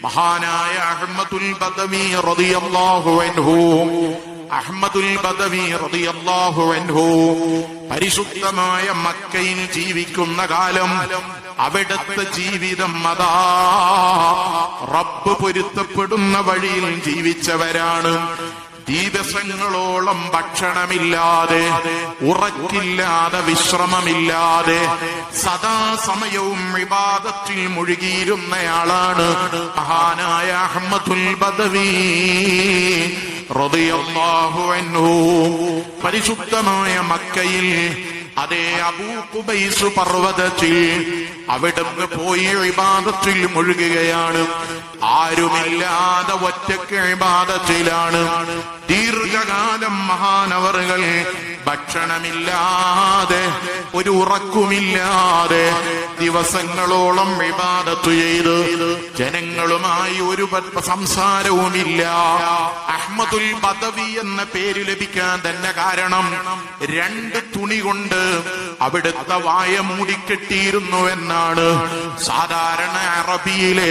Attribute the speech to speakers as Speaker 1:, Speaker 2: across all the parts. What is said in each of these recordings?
Speaker 1: മഹാനായ അഹമ്മദുൽ ബദവി റളിയല്ലാഹു അൻഹു. അഹമ്മദുൽ ബദവി റളിയല്ലാഹു അൻഹു. പരിശുദ്ധമായ മക്കയിൽ ജീവിക്കുന്ന കാലം അവിടുത്തെ ജീവിതം അതാ. റബ്ബ് പൊരുത്തപ്പെടുന്ന വഴിയിൽ ജീവിച്ചവരാണ്. ദിവസങ്ങളോളം ഭക്ഷണമില്ലാതെ ഉറക്കില്ലാതെ വിശ്രമമില്ലാതെ സദാസമയവും വിവാദത്തിൽ മുഴുകിയിരുന്നയാളാണ് മഹാനായ അഹമ്മദുൽ ബദവി റളിയല്ലാഹു അൻഹു. പരിശുദ്ധമായ മക്കയിൽ അതേ അബൂകുബൈസ് പർവതത്തിൽ അവിടുന്ന് പോയി ഇബാദത്തിൽ മുഴുകുകയാണ്. ആരുമില്ലാതെ ഒറ്റയ്ക്ക് ഇബാദത്തിലാണ്. ദീർഘകാലം മഹാനവറുകൾ ഭക്ഷണമില്ലാതെ ഒരു ഉറക്കുമില്ലാതെ ദിവസങ്ങളോളം വിവാദത്തു ചെയ്ത് ജനങ്ങളുമായി ഒരു സംസാരവുമില്ല. അഹമ്മദുൽ ബദവി എന്ന പേര് ലഭിക്കാൻ തന്നെ കാരണം രണ്ട് തുണി കൊണ്ട് അവിടുത്തെ വായ മൂടിക്കെട്ടിയിരുന്നു എന്നാണ് സാധാരണ അറബിയിലെ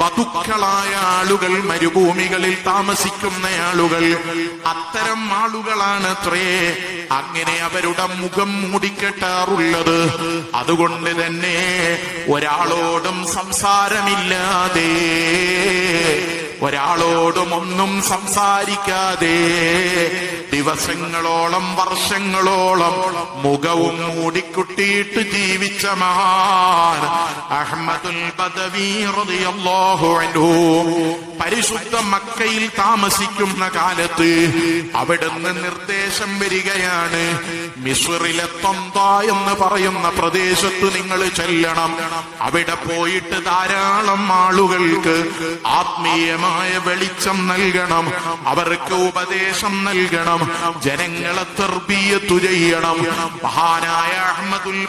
Speaker 1: ബതുക്കളായ ആളുകൾ മരുഭൂമികളിൽ താമസിക്കുന്ന ആളുകൾ അത്തരം ആളുകളാണ് അത്രേ അങ്ങനെ അവരുടെ മുഖം മൂടിക്കെട്ടാറുള്ളത്. അതുകൊണ്ട് തന്നെ ഒരാളോടും സംസാരമില്ലാതെ ഒരാളോടും ഒന്നും സംസാരിക്കാതെ ദിവസങ്ങളോളം വർഷങ്ങളോളം മുഖവും മൂടിക്കുട്ടിയിട്ട് ജീവിച്ച മഹാൻ പരിശുദ്ധ മക്കയിൽ താമസിക്കുന്ന കാലത്ത് അവിടുന്ന് നിർദ്ദേശം വരികയാണ് മിസ്റിലെ തൊന്ത എന്ന് പറയുന്ന പ്രദേശത്ത് നിങ്ങൾ ചെല്ലണം. അവിടെ പോയിട്ട് ധാരാളം ആളുകൾക്ക് ആത്മീയമായ വെളിച്ചം നൽകണം അവർക്ക് ഉപദേശം നൽകണം. ജനങ്ങളെ തെർബീയത്തു ചെയ്യണം. മഹാനായ അഹമ്മദുൽ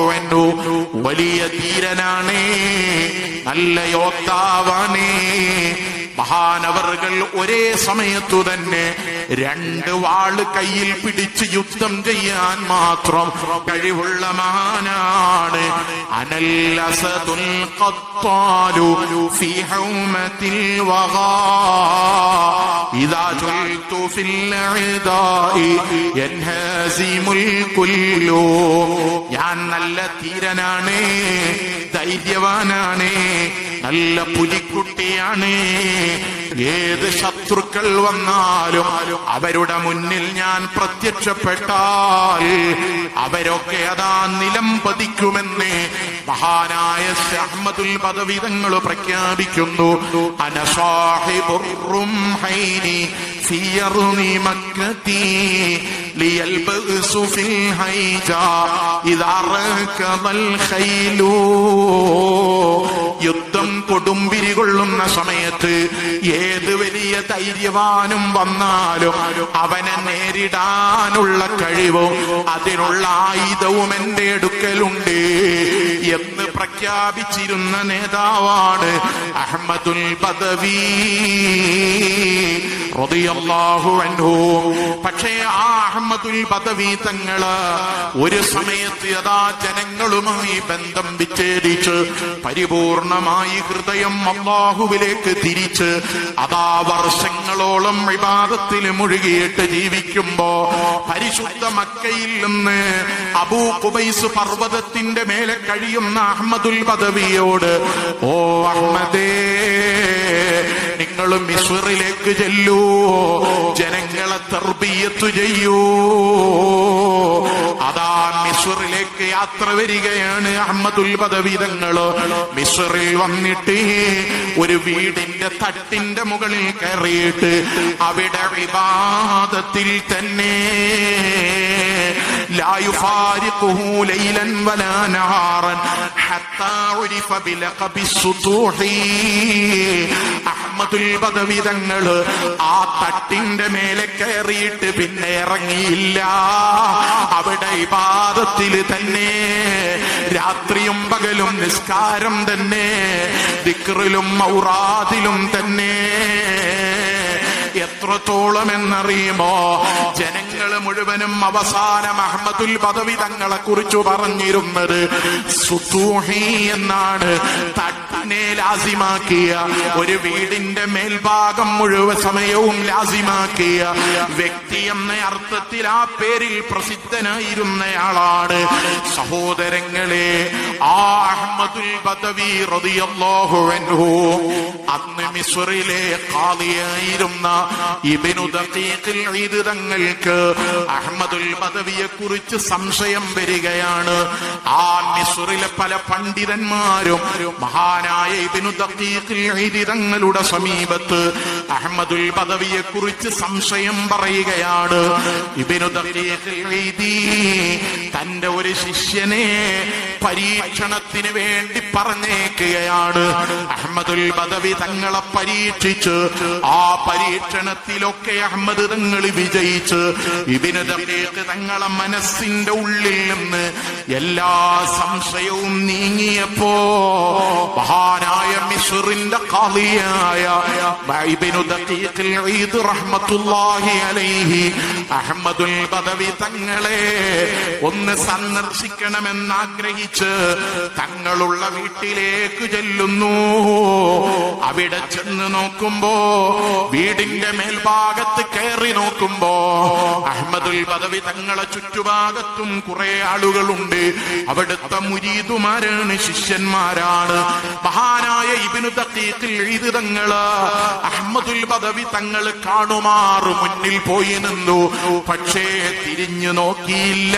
Speaker 1: അൻഹു വലിയ ധീരനാണേ. നല്ല യോദ്ധാവാണ്. മഹാനവറുകൾ ഒരേ സമയത്തു തന്നെ രണ്ട് വാൾ കയ്യിൽ പിടിച്ച് യുദ്ധം ചെയ്യാൻ മാത്രം കഴിവുള്ള മഹാനാണ് അനല്ലസതുൽ ഖത്താലു ഫീ ഹൗമത്തിൽ വഗാ ഇദാ ജുൽതു ഫിൽ ഇദാഇ യൻഹാസിമുൽ കുല്ലു ഞാൻ നല്ല ധീരനാണ് ധൈര്യവാനാണ്. നല്ല പുലിക്കുട്ടിയാണ്. ഏത് ശത്രുക്കൾ വന്നാലും അവരുടെ മുന്നിൽ ഞാൻ പ്രത്യക്ഷപ്പെട്ടാൽ അവരൊക്കെ അതാ നിലം പതിക്കുമെന്ന്. മഹാനായ അഹമ്മദുൽ പദവിധങ്ങൾ പ്രഖ്യാപിക്കുന്നു. അനസാഹിബുറും ഹൈനി മക്കത്തി ليلبس في الهيجا إذا ركض الخيل യുദ്ധം കൊടുമ്പിരി കൊള്ളുന്ന സമയത്ത് ഏത് വലിയ ധൈര്യവാനും വന്നാലും അവനെ നേരിടാനുള്ള കഴിവും അതിനുള്ള ആയുധവും എന്റെ അടുക്കലുണ്ട് എന്ന് പ്രഖ്യാപിച്ചിരുന്ന നേതാവാണ് അഹമ്മദുൽ ബദവി റളിയല്ലാഹു അൻഹു പക്ഷേ ആ അഹമ്മദുൽ പദവി തങ്ങൾ ഒരു സമയത്ത് യഥാ ജനങ്ങളുമായി ബന്ധം വിച്ഛേദിച്ച് പരിപൂർണമായി ഹൃദയം അള്ളാഹുവിലേക്ക് തിരിച്ച് അതാ വർഷങ്ങളോളം വിവാദത്തിൽ മുഴുകിയിട്ട് ജീവിക്കുമ്പോ പരിശുദ്ധ മക്കയിൽ നിന്ന് അബൂ കുബൈസ് പർവതത്തിന്റെ മേലെ കഴിയുന്ന അഹമ്മദുൽ പദവിയോട് ഓ അഹമ്മദേ നിങ്ങൾ മിസ്റിലേക്ക് ചെല്ലൂ ജനങ്ങളെ തർബീയത്ത് ചെയ്യൂ അതാ മിസ്റിലേക്ക് യാത്ര വരികയാണ് അഹമ്മദുൽ ബദവിതങ്ങള് മിസ്റിൽ വന്നിട്ട് ഒരു വീടിന്റെ തട്ടിന്റെ മുകളിൽ കയറിയിട്ട് അവിടെ വിവാദത്തിൽ തന്നെ لا يفارقه ليلا ولا نهارا حتى عرف بلقب السطوح അഹമ്മദുൽ പദവി തങ്ങൾ ആ തട്ടിന്റെ മേലെ കയറിയിട്ട് പിന്നെ ഇറങ്ങിയില്ല. അവിടെ പാദത്തിൽ തന്നെ രാത്രിയും പകലും നിസ്കാരം തന്നെ ദിക്റിലും ഔറാദിലും തന്നെ. എത്രത്തോളം എന്നറിയുമോ ജനങ്ങൾ മുഴുവനും അവസാനം അഹമ്മദുൽ പദവി തങ്ങളെ കുറിച്ച് പറഞ്ഞിരുന്നത് എന്നാണ് തട്ടിനെ ലാസിമാക്കിയ ഒരു വീടിന്റെ മേൽഭാഗം മുഴുവൻ സമയവും ലാസിമാക്കിയ. വ്യക്തി എന്ന അർത്ഥത്തിൽ ആ പേരിൽ പ്രസിദ്ധനായിരുന്നയാളാണ്. സഹോദരങ്ങളെ ആ അഹമ്മദുൽ ബദവി അന്ന് മിസ്റിലെ കാളിയായിരുന്ന ഇബിനു ദഖീഖിൽ ഇത് തങ്ങൾക്ക് അഹമ്മദുൽ ബദവിയെ കുറിച്ച് സംശയം വരികയാണ്. ആ മിസ്റിലെ പല പണ്ഡിതന്മാരും മഹാനായ ഈദ് തങ്ങളുടെ സമീപത്ത്. അഹമ്മദുൽ പദവിയെ കുറിച്ച് സംശയം പറയുകയാണ്. ഈദി തന്റെ ഒരു ശിഷ്യനെ പരീക്ഷണത്തിന് വേണ്ടി പറഞ്ഞേക്കുകയാണ്. അഹമ്മദുൽ ബദവി തങ്ങളെ പരീക്ഷിച്ച് ആ പരീക്ഷണത്തിലൊക്കെ അഹമ്മദ് തങ്ങൾ വിജയിച്ച് ഇതിന് തങ്ങളെ മനസ്സിന്റെ ഉള്ളിൽ നിന്ന് എല്ലാ സംശയവും നീങ്ങിയപ്പോ മഹാനായ മിസുറിന്റെ കാളിയായ ഈദ് അലൈഹി അഹമ്മദുൽ പദവി തങ്ങളെ ഒന്ന് സന്ദർശിക്കണമെന്നാഗ്രഹിച്ച് തങ്ങളുള്ള വീട്ടിലേക്ക് ചെല്ലുന്നു. അവിടെ ചെന്ന് നോക്കുമ്പോ വീടിന്റെ മേൽഭാഗത്ത് കയറി നോക്കുമ്പോ അഹമ്മദുൽ ബദവി തങ്ങളെ ചുറ്റുഭാഗത്തും കുറെ ആളുകളുണ്ട്. അവിടുത്തെ മുരീതുമാരാണ് ശിഷ്യന്മാരാണ്. മഹാനായ ഇബിനു എഴുതി തങ്ങൾ അഹമ്മദുൽ ബദവി തങ്ങൾ കാണുമാറു മുന്നിൽ പോയി നിന്നു. പക്ഷേ തിരിഞ്ഞു നോക്കിയില്ല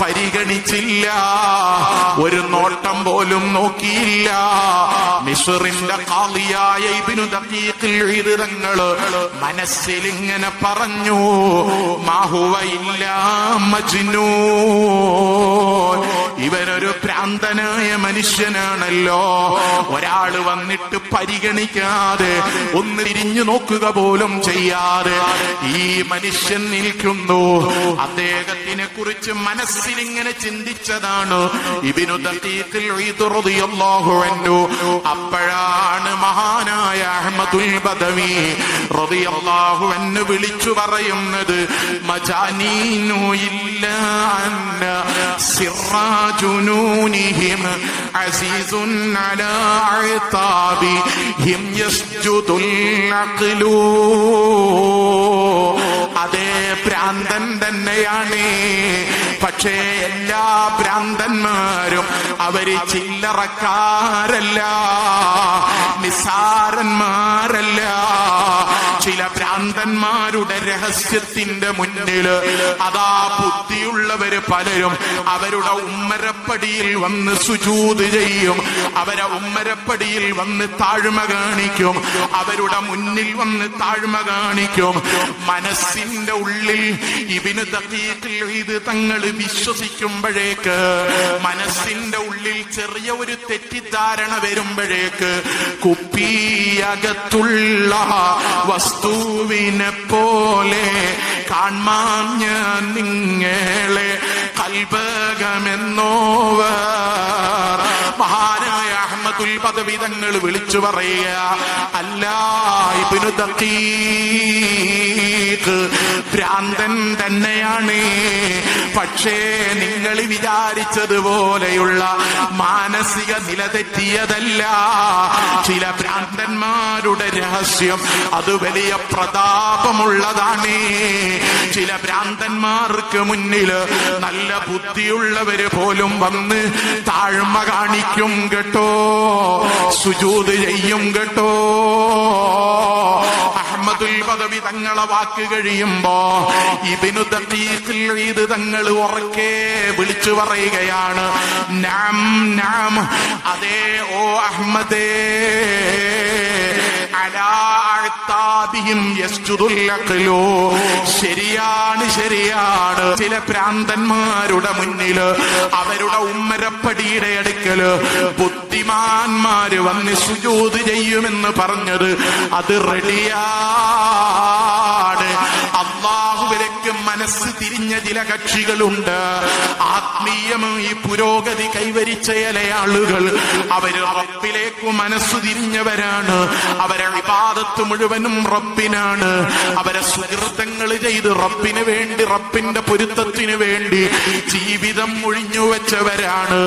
Speaker 1: പരിഗണിച്ചില്ല ഒരു നോട്ടം പോലും നോക്കിയില്ല. മിസറിന്റെ കാളിയായ ഇബിനു എഴുതി തങ്ങൾ മനസ്സിൽ ഇങ്ങനെ പറഞ്ഞു മാഹുവ ഇല്ല മജ്നൂ ഇവനൊരു പ്രാന്തനായ മനുഷ്യനാണല്ലോ. ഒരാൾ വന്നിട്ട് പരിഗണിക്കാതെ ഒന്ന് തിരിഞ്ഞു നോക്കുക പോലും ചെയ്യാതെ ഈ മനുഷ്യൻ നിൽക്കുന്നു. അദ്ദേഹത്തിനെ കുറിച്ച് മനസ്സിൽ ഇങ്ങനെ ചിന്തിച്ചതാണ്. ഇബിനു അപ്പോഴാണ് മഹാനായ അഹ്മദുൽ ബദവി റളിയല്ലാഹു അൻഹു വിളിച്ചു പറയുന്നത് മജാനീനു ഇല്ല സിറാജുനൂനിഹിം عزيز على അഅതാബിഹിം يسجد العقل. അതേ ഭ്രാന്തൻ തന്നെയാണ്. പക്ഷേ എല്ലാ ഭ്രാന്തന്മാരും അവർ ചില്ലറക്കാരല്ല നിസാരന്മാരല്ല ചില ഭ്രാന്തന്മാരുടെ രഹസ്യത്തിന്റെ മുന്നിൽ അതാ ബുദ്ധിയുള്ളവര് പലരും. അവരുടെ ഉമ്മരപ്പടിയിൽ വന്ന് സുജൂത് ചെയ്യും. അവരെ ഉമ്മരപ്പടിയിൽ വന്ന് താഴ്മ കാണിക്കും. അവരുടെ മുന്നിൽ വന്ന് താഴ്മ കാണിക്കും. മനസ്സിന്റെ ഉള്ളിൽ ഇവന് ഇത് തങ്ങൾ വിശ്വസിക്കുമ്പോഴേക്ക് മനസ്സിന്റെ ഉള്ളിൽ ചെറിയ ഒരു തെറ്റിദ്ധാരണ വരുമ്പോഴേക്ക് കുപ്പിയകത്തുള്ള വസ്തുവിനെ പോലെ കാൺമാൻ ഞാൻ നിങ്ങളെ കൽപകമെന്നോവർ. മഹാനായ അഹമ്മദുൽ പദവി തങ്ങൾ വിളിച്ചു പറയുക അല്ല ഇബിനു ഭ്രാന്തൻ തന്നെയാണ്. പക്ഷേ നിങ്ങൾ വിചാരിച്ചതുപോലെയുള്ള മാനസിക നില തെറ്റിയതല്ല. ചില ഭ്രാന്തന്മാരുടെ രഹസ്യം അത് വലിയ പ്രതാപമുള്ളതാണ്. ചില ഭ്രാന്തന്മാർക്ക് മുന്നിൽ നല്ല ബുദ്ധിയുള്ളവര് പോലും വന്ന് താഴ്മ കാണിക്കും കേട്ടോ. സുജൂത് ചെയ്യും കേട്ടോ. അഹമ്മദുൽ പദവി തങ്ങളെ വാക്ക് കഴിയുമ്പോ ദഖീഖിൽ ഇത് തങ്ങൾ ഉറക്കെ വിളിച്ചു പറയുകയാണ്. നാം നാം അതേ ഓ അഹമ്മദേ. ശരിയാണ് ശരിയാണ്. ചില പ്രാന്തന്മാരുടെ മുന്നിൽ അവരുടെ ഉമ്മരപ്പടിയുടെ അടുക്കൽ ബുദ്ധിമാന്മാര് വന്ന് സുജൂത് ചെയ്യുമെന്ന് പറഞ്ഞത് അത് റെഡിയാണ്. അള്ളാഹുവിലേക്ക് ദുനിയാവിലേക്ക് മനസ്സ് തിരിഞ്ഞ ചില കക്ഷികളുണ്ട്. ആത്മീയമായി പുരോഗതി കൈവരിച്ച ആളുകൾ അവർ റബ്ബിലേക്ക് മനസ്സു തിരിഞ്ഞവരാണ്. അവരെ വിവാദത്ത് മുഴുവനും റബ്ബിനാണ്. അവരെ സുഹൃത്തങ്ങൾ ചെയ്ത് റബ്ബിന് വേണ്ടി റബ്ബിന്റെ പൊരുത്തത്തിന് വേണ്ടി ജീവിതം ഒഴിഞ്ഞു വെച്ചവരാണ്.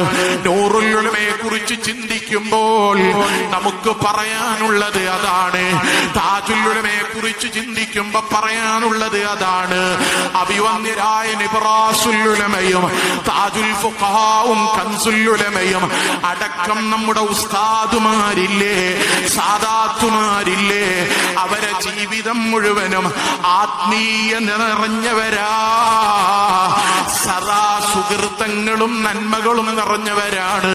Speaker 1: നൂറുലുമയെ കുറിച്ച് ചിന്തിക്കുമ്പോൾ നമുക്ക് പറയാനുള്ളത് അതാണ്. താജുല്ലുലമയെ കുറിച്ച് ചിന്തിക്കുമ്പോ പറയാനുള്ളത് അതാണ്. അഭിവന്യരായ നിബറാസുല്ലുലമയും താജുൽ ഫുഖാവും കൻസുല്ലുലമയും അടക്കം നമ്മുടെ ഉസ്താദുമാരില്ലേ സാദാത്തുമാരില്ലേ അവരെ ജീവിതം മുഴുവനും ആത്മീയ നിറഞ്ഞവരാ സദാ സുഹൃത്തങ്ങളും നന്മകളും നിറഞ്ഞവരാണ്.